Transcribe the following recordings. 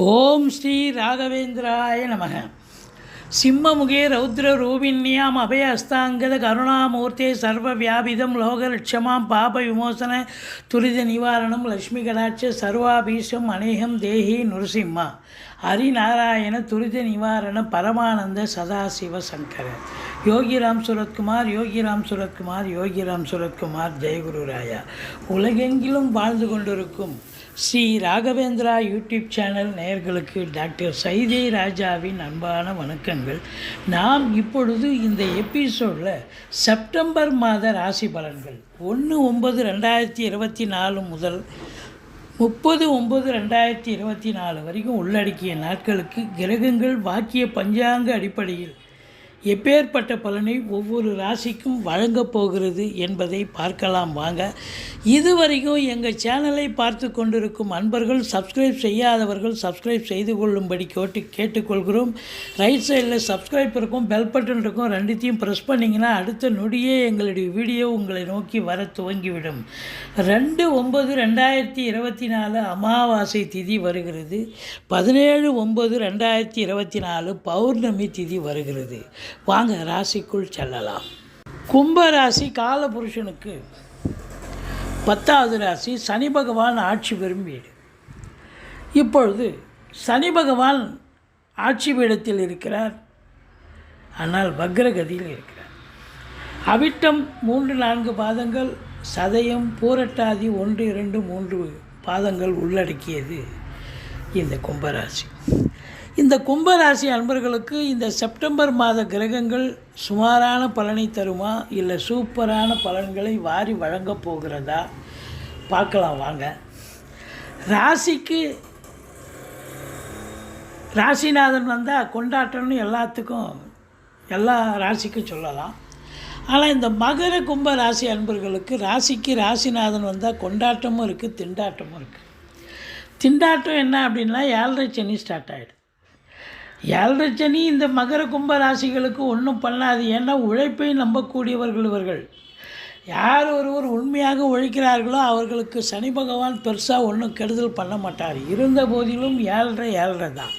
ஓம் ஸ்ரீ ராகவேந்திராய நமக. சிம்மமுகே ரௌத்ர ரூபிண்யாம் அபய அஸ்தாங்கத கருணாமூர்த்தே சர்வ வியாபிதம் லோகலட்சமாம் பாப விமோசன துரித நிவாரணம் லக்ஷ்மி கடாட்ச சர்வாபீஷம் அநேகம் தேஹி நுருசிம்மா. ஹரிநாராயண துரித நிவாரண பரமானந்த சதாசிவ சங்கர. யோகிராம் சுரத்குமார் யோகிராம் சுரத்குமார் யோகிராம் சுரத்குமார் ஜெயகுரு ராயா. உலகெங்கிலும் வாழ்ந்து கொண்டிருக்கும் ஸ்ரீ ராகவேந்திரா யூடியூப் சேனல் நேயர்களுக்கு டாக்டர் சைதே ராஜாவின் அன்பான வணக்கங்கள். நாம் இப்பொழுது இந்த எபிசோடில் செப்டம்பர் மாத ராசி பலன்கள். ஒன்று ஒன்பது ரெண்டாயிரத்தி இருபத்தி நாலு முதல் முப்பது ஒம்பது ரெண்டாயிரத்தி இருபத்தி நாலு வரைக்கும் உள்ளடக்கிய நாட்களுக்கு கிரகங்கள் வாக்கிய பஞ்சாங்க அடிப்படையில் எப்பேற்பட்ட பலனை ஒவ்வொரு ராசிக்கும் வழங்கப் போகிறது என்பதை பார்க்கலாம் வாங்க. இதுவரைக்கும் எங்கள் சேனலை பார்த்து கொண்டிருக்கும் அன்பர்கள் சப்ஸ்கிரைப் செய்யாதவர்கள் சப்ஸ்கிரைப் செய்து கொள்ளும்படி கேட்டு கேட்டுக்கொள்கிறோம். ரைட் சைடில் சப்ஸ்கிரைப் இருக்கும் பெல் பட்டன் இருக்கும் ரெண்டுத்தையும் ப்ரெஸ் பண்ணிங்கன்னா அடுத்த நொடியே எங்களுடைய வீடியோ உங்களை நோக்கி வர துவங்கிவிடும். ரெண்டு ஒம்பது ரெண்டாயிரத்தி இருபத்தி நாலு அமாவாசை திதி வருகிறது. பதினேழு ஒம்பது ரெண்டாயிரத்தி இருபத்தி நாலு பௌர்ணமி திதி வருகிறது. வாங்க ராசிக்குள் செல்லலாம். கும்பராசி காலபுருஷனுக்கு பத்தாவது ராசி சனி பகவான் ஆட்சி பெறும் வீடு. இப்பொழுது சனி பகவான் ஆட்சி பீடத்தில் இருக்கிறார். ஆனால் வக்ரகதியில் இருக்கிறார். அவிட்டம் மூன்று நான்கு பாதங்கள் சதயம் பூரட்டாதி ஒன்று இரண்டு மூன்று பாதங்கள் உள்ளடக்கியது இந்த கும்பராசி இந்த கும்பராசி அன்பர்களுக்கு இந்த செப்டம்பர் மாத கிரகங்கள் சுமாரான பலனை தருமா இல்லை சூப்பரான பலன்களை வாரி வழங்கப் போகிறதா? பார்க்கலாம் வாங்க. ராசிக்கு ராசிநாதன் வந்தால் கொண்டாட்டம்னு எல்லாத்துக்கும் எல்லா ராசிக்கும் சொல்லலாம். ஆனால் இந்த மகர கும்ப ராசி அன்பர்களுக்கு ராசிக்கு ராசிநாதன் வந்தால் கொண்டாட்டமும் இருக்குது திண்டாட்டமும் இருக்குது திண்டாட்டம் என்ன அப்படின்னா ஏழரை சனி ஸ்டார்ட் ஆகிடும் ஏழரை சனி இந்த மகர கும்ப ராசிகளுக்கு ஒன்றும் பண்ணாது. ஏன்னா உழைப்பை நம்பக்கூடியவர்கள் இவர்கள். யார் ஒருவர் உண்மையாக உழைக்கிறார்களோ அவர்களுக்கு சனி பகவான் பெருசாக ஒன்றும் கெடுதல் பண்ண மாட்டார். இருந்த போதிலும் ஏழரை ஏழரை தான்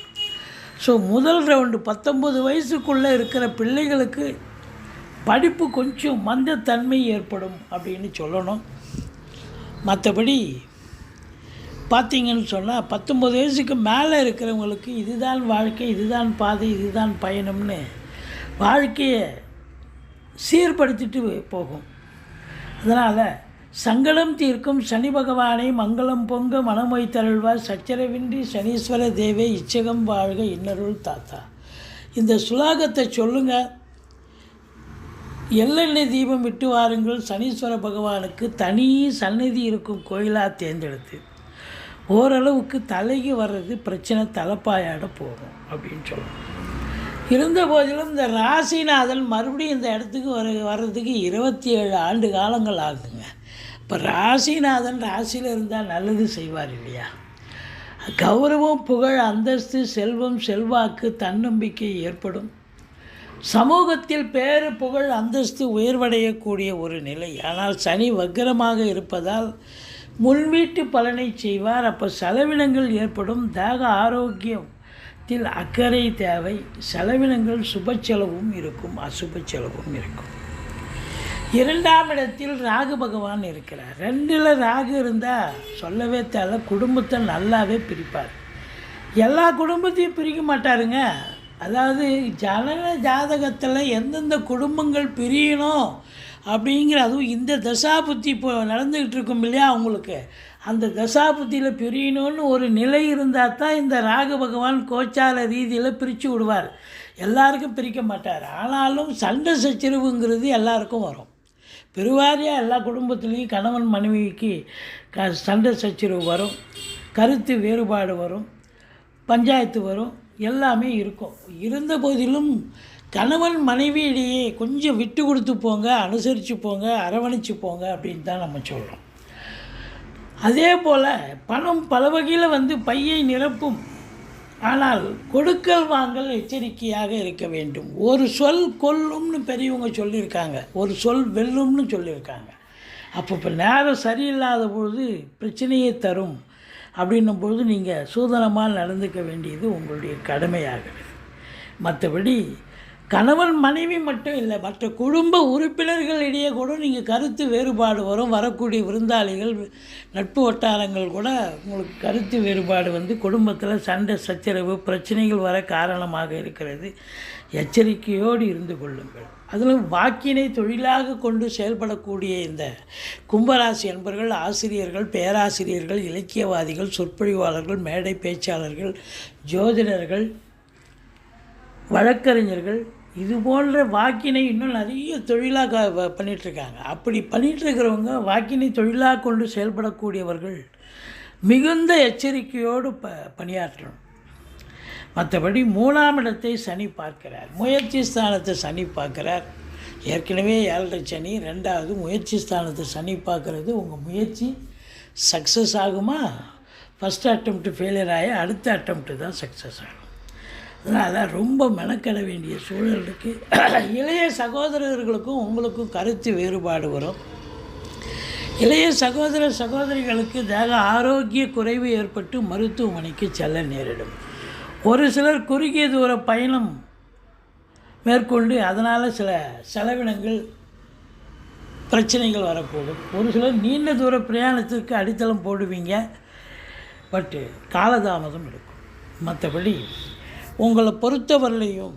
ஸோ முதல் ரவுண்டு பத்தொம்பது வயசுக்குள்ளே இருக்கிற பிள்ளைகளுக்கு படிப்பு கொஞ்சம் மந்தத்தன்மை ஏற்படும் அப்படின்னு சொல்லணும். மற்றபடி பார்த்தீங்கன்னு சொன்னால் பத்தொம்பது வயசுக்கு மேலே இருக்கிறவங்களுக்கு இதுதான் வாழ்க்கை இதுதான் பாதை இதுதான் பயணம்னு வாழ்க்கையை சீர்படுத்திட்டு போகும். அதனால் சங்கடம் தீர்க்கும் சனி பகவானை மங்களம் பொங்க மனமொய் தருள்வார் சச்சரவின்றி சனீஸ்வர தேவே இச்சகம் வாழ்க இன்னருள் தாத்தா. இந்த சுலாகத்தை சொல்லுங்கள் எள்ளெண்ணெய் தீபம் விட்டு வாருங்கள். சனீஸ்வர பகவானுக்கு தனி சந்நிதி இருக்கும் கோயிலாக தேர்ந்தெடுத்து. ஓரளவுக்கு தலைக்கு வர்றது பிரச்சனை தலைப்பாயாட போகும் அப்படின்னு சொல்லணும் இருந்த போதிலும் இந்த ராசிநாதன் மறுபடியும் இந்த இடத்துக்கு வர வர்றதுக்கு இருபத்தி ஏழு ஆண்டு காலங்கள் ஆகுதுங்க இப்போ ராசிநாதன் ராசியில் இருந்தால் நல்லது செய்வார் இல்லையா? கௌரவம் புகழ் அந்தஸ்து செல்வம் செல்வாக்கு தன்னம்பிக்கை ஏற்படும். சமூகத்தில் பேறு புகழ் அந்தஸ்து உயர்வடையக்கூடிய ஒரு நிலை. ஆனால் சனி வக்கரமாக இருப்பதால் முன்வீட்டு பலனை செய்வார். அப்போ செலவினங்கள் ஏற்படும். தேக ஆரோக்கியத்தில் அக்கறை தேவை. செலவினங்கள் சுப செலவும் இருக்கும். அசுப செலவும் இருக்கும். இரண்டாம் இடத்தில் ராகு பகவான் இருக்கிறார். ரெண்டில் ராகு இருந்தால் சொல்லவே தேவை குடும்பத்தை நல்லாவே பிரிப்பார். எல்லா குடும்பத்தையும் பிரிக்க மாட்டாருங்க. அதாவது ஜனன ஜாதகத்தில் எந்தெந்த குடும்பங்கள் பிரியணும் அப்படிங்கிற அதுவும் இந்த தசாபுத்தி இப்போ நடந்துக்கிட்டு இருக்கும் இல்லையா அவங்களுக்கு அந்த தசாபுத்தியில் பிரியணும்னு ஒரு நிலை இருந்தால் தான் இந்த ராகு பகவான் கோச்சார ரீதியில் பிரித்து விடுவார். எல்லாருக்கும் பிரிக்க மாட்டார். ஆனாலும் சண்டை சச்சரவுங்கிறது எல்லாருக்கும் வரும். பெருவாரியாக எல்லா குடும்பத்துலேயும் கணவன் மனைவிக்கு க சண்டை சச்சரவு வரும். கருத்து வேறுபாடு வரும். பஞ்சாயத்து வரும். எல்லாமே இருக்கும். இருந்த போதிலும் கணவன் மனைவியிடையே கொஞ்சம் விட்டு கொடுத்து போங்க அனுசரித்து போங்க அரவணைச்சு போங்க அப்படின்னு தான் நம்ம சொல்கிறோம் அதே போல் பணம் பல வகையில் வந்து பையை நிரப்பும். ஆனால் கொடுக்கல் வாங்கல் எச்சரிக்கையாக இருக்க வேண்டும். ஒரு சொல் கொல்லும்னு பெரியவங்க சொல்லியிருக்காங்க. ஒரு சொல் வெல்லும்னு சொல்லியிருக்காங்க. அப்போ இப்போ நேரம் சரியில்லாத பொழுது பிரச்சனையை தரும் அப்படின்னும் பொழுது நீங்கள் சூதனமாக நடந்துக்க வேண்டியது உங்களுடைய கடமையாகிறது. மற்றபடி கணவன் மனைவி மட்டும் இல்லை மற்ற குடும்ப உறுப்பினர்களிடையே கூட நீங்கள் கருத்து வேறுபாடு வரும். வரக்கூடிய விருந்தாளிகள் நட்பு வட்டாரங்கள் கூட உங்களுக்கு கருத்து வேறுபாடு வந்து குடும்பத்தில் சண்டை சச்சரவு பிரச்சனைகள் வர காரணமாக இருக்கிறது. எச்சரிக்கையோடு இருந்து கொள்ளுங்கள். அதிலும் வாக்கினை தொழிலாக கொண்டு செயல்படக்கூடிய இந்த கும்பராசி என்பர்கள் ஆசிரியர்கள் பேராசிரியர்கள் இலக்கியவாதிகள் சொற்பொழிவாளர்கள் மேடை பேச்சாளர்கள் ஜோதிடர்கள் வழக்கறிஞர்கள் இது போன்ற வாக்கினை இன்னும் நிறைய தொழிலாக பண்ணிகிட்ருக்காங்க அப்படி பண்ணிகிட்ருக்கிறவங்க வாக்கினை தொழிலாக கொண்டு செயல்படக்கூடியவர்கள் மிகுந்த எச்சரிக்கையோடு ப பணியாற்றணும். மற்றபடி மூணாம் இடத்தை சனி பார்க்கிறார். முயற்சி ஸ்தானத்தை சனி பார்க்கிறார். ஏற்கனவே ஏழரை சனி ரெண்டாவது முயற்சி ஸ்தானத்தை சனி பார்க்குறது. உங்கள் முயற்சி சக்ஸஸ் ஆகுமா? ஃபஸ்ட் அட்டம்ப்ட் ஃபெயிலியர் ஆகி அடுத்த அட்டம்ப்ட் தான் சக்ஸஸ் ஆகும். அதனால் ரொம்ப மெனக்கட வேண்டிய சூழல் இருக்குது இளைய சகோதரர்களுக்கும் உங்களுக்கும் கருத்து வேறுபாடு வரும். இளைய சகோதர சகோதரிகளுக்கு தேக ஆரோக்கிய குறைவு ஏற்பட்டு மருத்துவமனைக்கு செல்ல நேரிடும். ஒரு சிலர் குறுகிய தூர பயணம் மேற்கொண்டு அதனால் சில செலவினங்கள் பிரச்சனைகள் வரக்கூடும் ஒரு சிலர் நீண்ட தூர பிரயாணத்திற்கு அடித்தளம் போடுவீங்க. பட்டு காலதாமதம் இருக்கும். மற்றபடி உங்களை பொறுத்தவரையிலையும்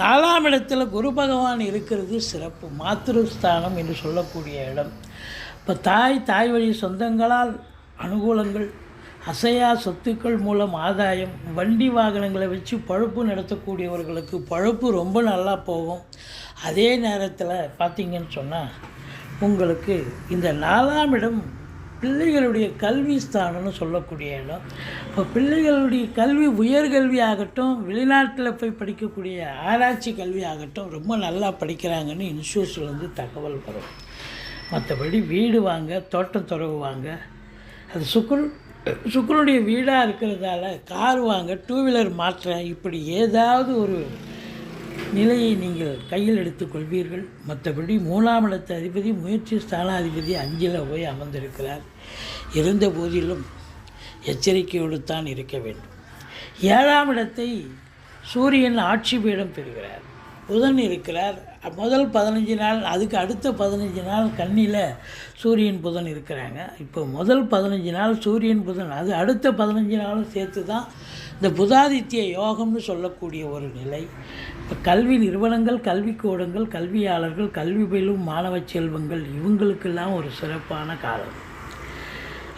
நாலாம் இடத்துல குரு பகவான் இருக்கிறது சிறப்பு மாத்திருஸ்தானம் என்று சொல்லக்கூடிய இடம். இப்போ தாய் தாய் வழி சொந்தங்களால் அனுகூலங்கள் அசையா சொத்துக்கள் மூலம் ஆதாயம் வண்டி வாகனங்களை வச்சு பழுப்பு நடத்தக்கூடியவர்களுக்கு பழுப்பு ரொம்ப நல்லா போகும். அதே நேரத்தில் பார்த்தீங்கன்னு சொன்னால் உங்களுக்கு இந்த நாலாம் இடம் பிள்ளைகளுடைய கல்வி ஸ்தானம்னு சொல்லக்கூடிய இடம். இப்போ பிள்ளைகளுடைய கல்வி உயர்கல்வி ஆகட்டும் வெளிநாட்டில் போய் படிக்கக்கூடிய ஆராய்ச்சி கல்வி ஆகட்டும் ரொம்ப நல்லா படிக்கிறாங்கன்னு இன்ஸ்டியூட்ஸ்லேருந்து தகவல் வரும். மற்றபடி வீடு வாங்க தோட்டம் துறவு வாங்க அது சுக்குரு சுக்குருடைய வீடாக இருக்கிறதால கார் வாங்க டூ வீலர் மாற்ற இப்படி ஏதாவது ஒரு நிலையை நீங்கள் கையில் எடுத்துக்கொள்வீர்கள் மற்றபடி மூணாம் இடத்து அதிபதி முயற்சி ஸ்தானாதிபதி அஞ்சில் போய் அமர்ந்திருக்கிறார். இருந்த போதிலும் எச்சரிக்கையோடு தான் இருக்க வேண்டும். ஏழாம் இடத்தை சூரியன் ஆட்சி பீடம் பெறுகிறார். புதன் இருக்கிறார். முதல் பதினஞ்சு நாள் அதுக்கு அடுத்த பதினஞ்சு நாள் கண்ணியில் சூரியன் புதன் இருக்கிறாங்க. இப்போ முதல் பதினஞ்சு நாள் சூரியன் புதன் அது அடுத்த பதினஞ்சு நாளும் சேர்த்து தான் இந்த புதாதித்ய யோகம்னு சொல்லக்கூடிய ஒரு நிலை இப்போ கல்வி நிறுவனங்கள் கல்விக்கூடங்கள் கல்வியாளர்கள் கல்வி பயிலும் மாணவ செல்வங்கள் இவங்களுக்கெல்லாம் ஒரு சிறப்பான காலம்.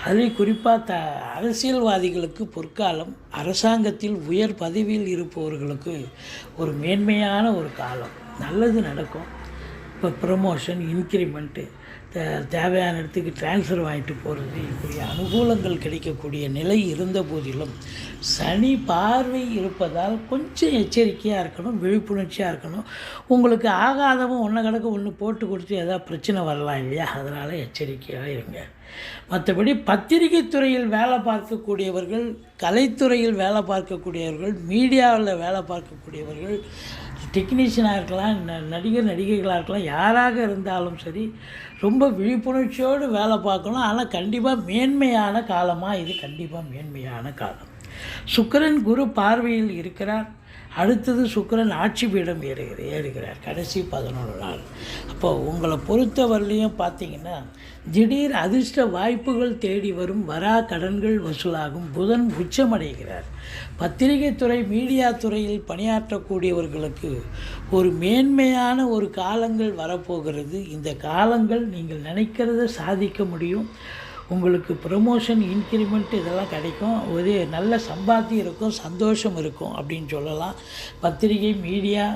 அதில் குறிப்பாக த அரசியல்வாதிகளுக்கு பொற்காலம் அரசாங்கத்தில் உயர் பதவியில் இருப்பவர்களுக்கு ஒரு மேன்மையான ஒரு காலம். நல்லது நடக்கும். இப்போ ப்ரமோஷன் இன்க்ரிமெண்ட்டு தேவையான இடத்துக்கு ட்ரான்ஸ்ஃபர் வாங்கிட்டு போகிறது இப்படி அனுகூலங்கள் கிடைக்கக்கூடிய நிலை இருந்த போதிலும் சனி பார்வை இருப்பதால் கொஞ்சம் எச்சரிக்கையாக இருக்கணும் விழிப்புணர்ச்சியாக இருக்கணும். உங்களுக்கு ஆகாதவும் ஒன்று கிடக்க ஒன்று போட்டு கொடுத்து எதாவது பிரச்சனை வரலாம் இல்லையா? அதனால் எச்சரிக்கையாக இருங்க. மற்றபடி பத்திரிகை துறையில் வேலை பார்க்கக்கூடியவர்கள் கலைத்துறையில் வேலை பார்க்கக்கூடியவர்கள் மீடியாவில் வேலை பார்க்கக்கூடியவர்கள் டெக்னீஷியனாக இருக்கலாம் ந- நடிகர் நடிகைகளாக இருக்கலாம் யாராக இருந்தாலும் சரி ரொம்ப விழிப்புணர்ச்சியோடு வேலை பார்க்கணும். ஆனால் கண்டிப்பாக மேன்மையான காலமாக இது கண்டிப்பாக மேன்மையான காலம். சுக்கரன் குரு பார்வையில் இருக்கிறார். அடுத்தது சுக்கரன் ஆட்சி பீடம் ஏறுகிற ஏறுகிறார். கடைசி பதினொரு நாள். அப்போ உங்களை பொறுத்தவரையிலையும் பார்த்தீங்கன்னா திடீர் அதிர்ஷ்ட வாய்ப்புகள் தேடி வரும் வரா கடன்கள் வசூலாகும். புதன் உச்சமடைகிறார். பத்திரிகை துறை மீடியா துறையில் பணியாற்றக்கூடியவர்களுக்கு ஒரு மேன்மையான ஒரு காலங்கள் வரப்போகிறது. இந்த காலங்கள் நீங்கள் நினைக்கிறத சாதிக்க முடியும். உங்களுக்கு ப்ரமோஷன் இன்க்ரிமெண்ட் இதெல்லாம் கிடைக்கும். ஒரு நல்ல சம்பாத்தியம் இருக்கும் சந்தோஷம் இருக்கும் அப்படின்னு சொல்லலாம். பத்திரிகை மீடியா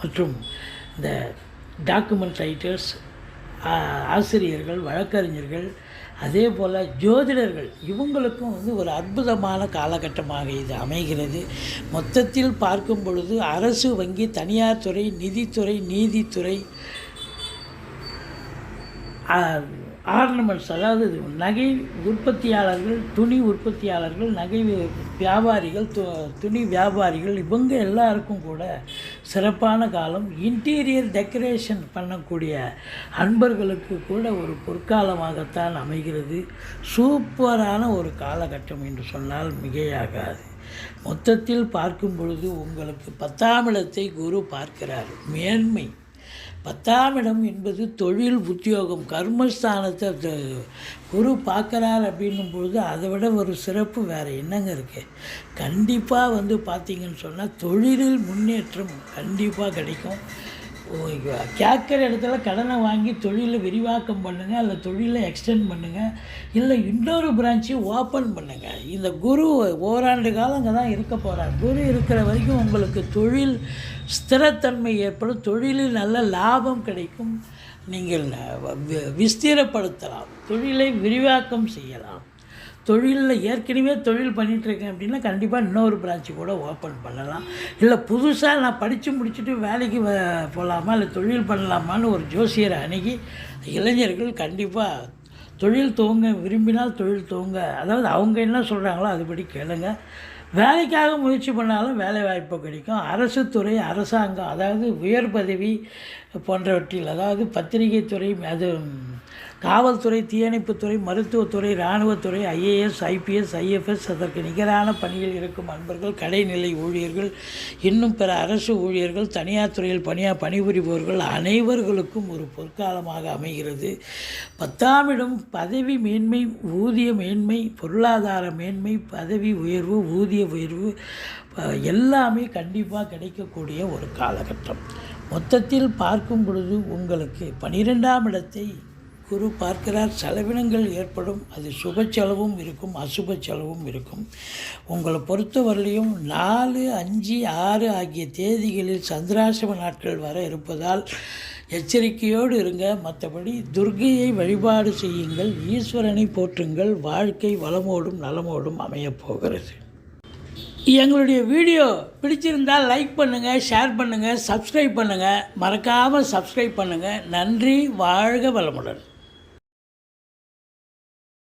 மற்றும் இந்த டாக்குமெண்ட் ரைட்டர்ஸ் ஆசிரியர்கள் வழக்கறிஞர்கள் அதே போல் ஜோதிடர்கள் இவங்களுக்கும் வந்து ஒரு அற்புதமான காலகட்டமாக இது அமைகிறது. மொத்தத்தில் பார்க்கும் பொழுது அரசு வங்கி தனியார் துறை நிதித்துறை நீதித்துறை ஆர்னமெண்ட்ஸ் அதாவது நகை உற்பத்தியாளர்கள் துணி உற்பத்தியாளர்கள் நகை வியாபாரிகள் து துணி வியாபாரிகள் இவங்க எல்லாருக்கும் கூட சிறப்பான காலம். இன்டீரியர் டெக்கரேஷன் பண்ணக்கூடிய அன்பர்களுக்கு கூட ஒரு பொற்காலமாகத்தான் அமைகிறது. சூப்பரான ஒரு காலகட்டம் என்று சொன்னால் மிகையாகாது. மொத்தத்தில் பார்க்கும் பொழுது உங்களுக்கு பத்தாம் இடத்தை குரு பார்க்கிறார். மேன்மை. பத்தாம் இடம் என்பது தொழில் உத்தியோகம் கர்மஸ்தானத்தை த- குரு பார்க்குறார் அப்படின்னும் பொழுது அதை விட ஒரு சிறப்பு வேறு என்னங்க இருக்குது கண்டிப்பாக வந்து பார்த்தீங்கன்னு சொன்னால் தொழிலில் முன்னேற்றம் கண்டிப்பாக கிடைக்கும். கேட்குற இடத்துல கடனை வாங்கி தொழிலை விரிவாக்கம் பண்ணுங்கள் அல்ல தொழிலை எக்ஸ்டெண்ட் பண்ணுங்கள் இல்லை இன்னொரு பிரான்ச்சையும் ஓப்பன் பண்ணுங்கள் இந்த குரு ஓராண்டு காலம் தான் இருக்க போகிறார் குரு இருக்கிற வரைக்கும் உங்களுக்கு தொழில் ஸ்திரத்தன்மை ஏற்படும் தொழிலில் நல்ல லாபம் கிடைக்கும். நீங்கள் விஸ்தீரப்படுத்தலாம் விஸ்திரப்படுத்தலாம் தொழிலை விரிவாக்கம் செய்யலாம். தொழிலில் ஏற்கனவே தொழில் பண்ணிகிட்ருக்கேன் அப்படின்னா கண்டிப்பாக இன்னொரு பிரான்ச்சு கூட ஓப்பன் பண்ணலாம். இல்லை புதுசாக நான் படித்து முடிச்சுட்டு வேலைக்கு வ- போகலாமா இல்லை தொழில் பண்ணலாமான்னு ஒரு ஜோசியரை அணுகி இளைஞர்கள் கண்டிப்பாக தொழில் துவங்க விரும்பினால் தொழில் துவங்க. அதாவது அவங்க என்ன சொல்கிறாங்களோ அதுபடி கேளுங்க. வேலைக்காக முயற்சி பண்ணாலும் வேலை வாய்ப்பு கிடைக்கும். அரசு துறை அரசாங்கம் அதாவது உயர் பதவி போன்றவற்றில் அதாவது பத்திரிகை துறை அது காவல்துறை தீயணைப்புத்துறை மருத்துவத்துறை இராணுவத்துறை ஐஏஎஸ் ஐபிஎஸ் ஐஎஃப்எஸ் அதற்கு நிகரான பணியில் இருக்கும் அன்பர்கள் கடைநிலை ஊழியர்கள் இன்னும் பிற அரசு ஊழியர்கள் தனியார் துறையில் பணியா பணிபுரிபவர்கள் அனைவர்களுக்கும் ஒரு பொற்காலமாக அமைகிறது. பத்தாம் இடம் பதவி மேன்மை ஊதிய மேன்மை பொருளாதார மேன்மை பதவி உயர்வு ஊதிய உயர்வு எல்லாமே கண்டிப்பாக கிடைக்கக்கூடிய ஒரு காலகட்டம். மொத்தத்தில் பார்க்கும் பொழுது உங்களுக்கு பனிரெண்டாம் இடத்தை குரு பார்க்கிறார் செலவினங்கள் ஏற்படும் அது சுப செலவும் இருக்கும் அசுப செலவும் இருக்கும். உங்களை பொறுத்தவரையிலையும் நாலு அஞ்சு ஆறு ஆகிய தேதிகளில் சந்திராசிரம நாட்கள் வர இருப்பதால் எச்சரிக்கையோடு இருங்க. மற்றபடி துர்கையை வழிபாடு செய்யுங்கள். ஈஸ்வரனை போற்றுங்கள். வாழ்க்கை வளமோடும் நலமோடும் அமையப் போகிறது. எங்களுடைய வீடியோ பிடிச்சிருந்தால் லைக் பண்ணுங்கள் ஷேர் பண்ணுங்கள் சப்ஸ்கிரைப் பண்ணுங்கள் மறக்காமல் சப்ஸ்கிரைப் பண்ணுங்கள் நன்றி வாழ்க வளமுடன்.